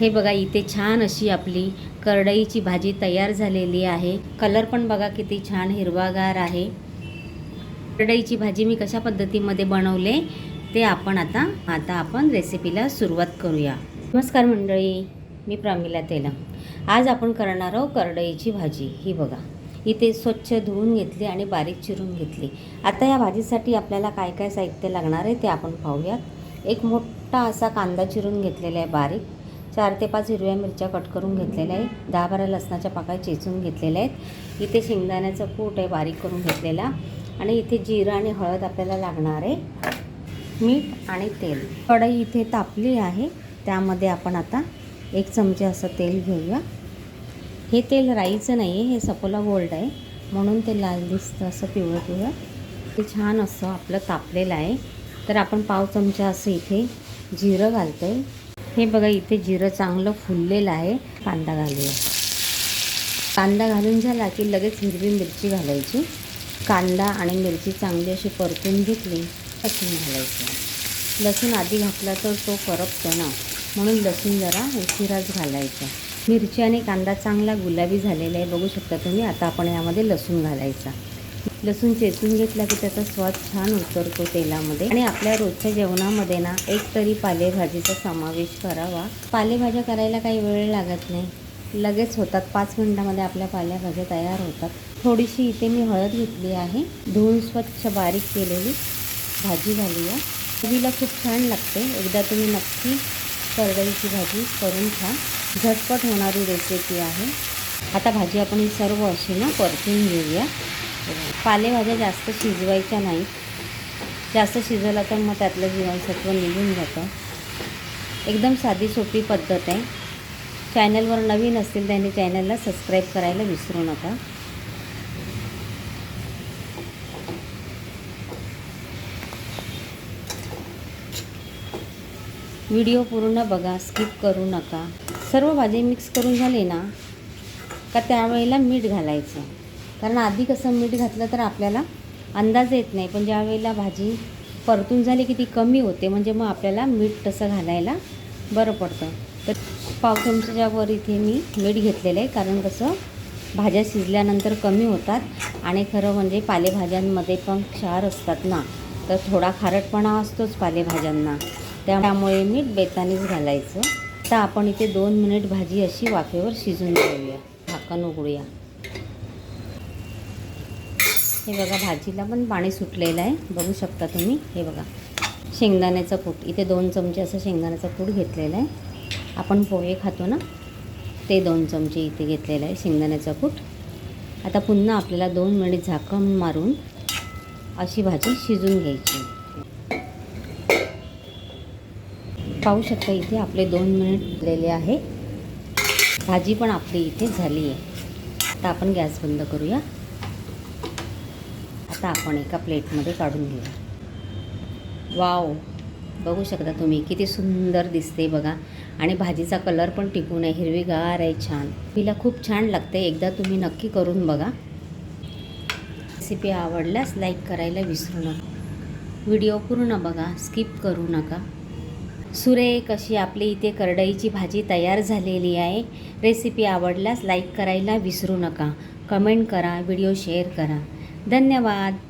हे बघा इथे छान अशी आपली करडईची भाजी तयार झालेली आहे. कलर पण बघा किती छान हिरवागार आहे. करडईची भाजी मी कशा पद्धतीमध्ये बनवले ते आपण आता आता आपण रेसिपीला सुरुवात करूया. नमस्कार मंडळी मी प्रमिला तेलम. आज आपण करणार आहोत करडईची भाजी. ही बघा इथे स्वच्छ धुवून घेतली आणि बारीक चिरून घेतली. आता या भाजीसाठी आपल्याला काय काय साहित्य लागणार आहे ते आपण पाहूयात. एक मोठा असा कांदा चिरून घेतलेला आहे बारीक. चार ते पाच हिरव्या मिरच्या कट करून घेतलेल्या आहे दहा बारा लसणाच्या पाकळ्या चेचून घेतलेल्या आहेत. इथे शेंगदाण्याचं कूट आहे बारीक करून घेतलेला. आणि इथे जिरं आणि हळद आपल्याला लागणार आहे. मीठ आणि तेल. कढई इथे तापली आहे. त्यामध्ये आपण आता एक चमचे असं तेल घेऊया. हे तेल राईचं नाही आहे हे सपोला गोल्ड आहे. म्हणून ते लाल दिसतं असं पिवळं पिवळं ते छान असं आपलं तापलेलं आहे. तर आपण पाव चमचा असं इथे जिरं घालतो आहे हे बघा इथे जिरं चांगलं फुललेलं आहे. कांदा घालूया. कांदा घालून झाला की लगेच हिरवी मिरची घालायची. कांदा आणि मिरची चांगली अशी परतून घेतली लसूण घालायचं. लसूण आधी घातला तर तो करपतो ना. म्हणून लसूण जरा उशिराच घालायचा. मिरची आणि कांदा चांगला गुलाबी झालेला आहे. बघू शकता तुम्ही आता आपण यामध्ये लसूण घालायचा. लसूण चेचून घेतला की त्याचा स्वाद छान उतरतो तेलामध्ये. आणि आपल्या रोजच्या जेवणामध्ये ना एक तरी पालेभाजीचा समावेश करावा. पालेभाज्या करायला काही वेळ लागत नाही. लगेच होतात पाच मिनटामध्ये आपल्या पालेभाज्या तयार होतात. थोडीशी इथे मी हळद घेतली आहे. धुवून स्वच्छ बारीक केलेली भाजी घालूया. चवीला खूप छान लागते. एकदा तुम्ही नक्की करडईची भाजी करून खा झटपट होणारी रेसिपी आहे. आता भाजी आपण ही सर्व अशी ना परतून घेऊया. पालेभाज्या जास्त शिजवायच्या नाहीत जास्त शिजवला तर मग त्यातलं जीवनसत्व निघून जातं. एकदम साधी सोपी पद्धत आहे. चॅनलवर नवीन असतील त्यांनी चॅनलला सबस्क्राईब करायला विसरू नका. व्हिडिओ पूर्ण बघा स्किप करू नका. सर्व भाजी मिक्स करून झाले ना का त्यावेळेला मीठ घालायचं. कारण आधी कसं मीठ घातलं तर आपल्याला अंदाज येत नाही. पण ज्यावेळेला भाजी परतून झाली की ती कमी होते म्हणजे मग आपल्याला मीठ तसं घालायला बरं पडतं. तर पाव चमच्याच्या वर इथे मी मीठ घेतलेलं आहे कारण कसं भाज्या शिजल्यानंतर कमी होतात आणि खरं म्हणजे पालेभाज्यांमध्ये पण क्षार असतात ना तर थोडा खारटपणा असतोच पालेभाज्यांना. त्यामुळे मीठ बेतानीच घालायचं. तर आपण इथे दोन मिनिट भाजी अशी वाफेवर शिजून घेऊया. झाकण उघडूया. हे बघा भाजीला पण पाणी सुटलेलं आहे. बघू शकता तुम्ही. हे बघा शेंगदाण्याचं कूट. इथे दोन चमचे असं शेंगदाण्याचं कूट घेतलेलं आहे. आपण पोहे खातो ना ते दोन चमचे इथे घेतलेलं आहे शेंगदाण्याचं कूट. आता पुन्हा आपल्याला दोन मिनिट झाकण मारून अशी भाजी शिजून घ्यायची. पाहू शकता इथे आपले दोन मिनिट उरलेले आहे. भाजी पण आपली इथे झाली आहे. आता आपण गॅस बंद करूया. आता आपण एका प्लेटमध्ये काढून घेऊया. वाव. बघू शकता तुम्ही किती सुंदर दिसते बघा. आणि भाजीचा कलर पण टिकून आहे हिरवीगार आहे छान. तिला खूप छान लागते एकदा तुम्ही नक्की करून बघा. रेसिपी आवडल्यास लाईक करायला विसरू नका. व्हिडिओ पूर्ण बघा स्किप करू नका. सुरेख अशी आपली इथे करडईची भाजी तयार झालेली आहे. रेसिपी आवडल्यास लाईक करायला विसरू नका. कमेंट करा व्हिडिओ शेअर करा. धन्यवाद.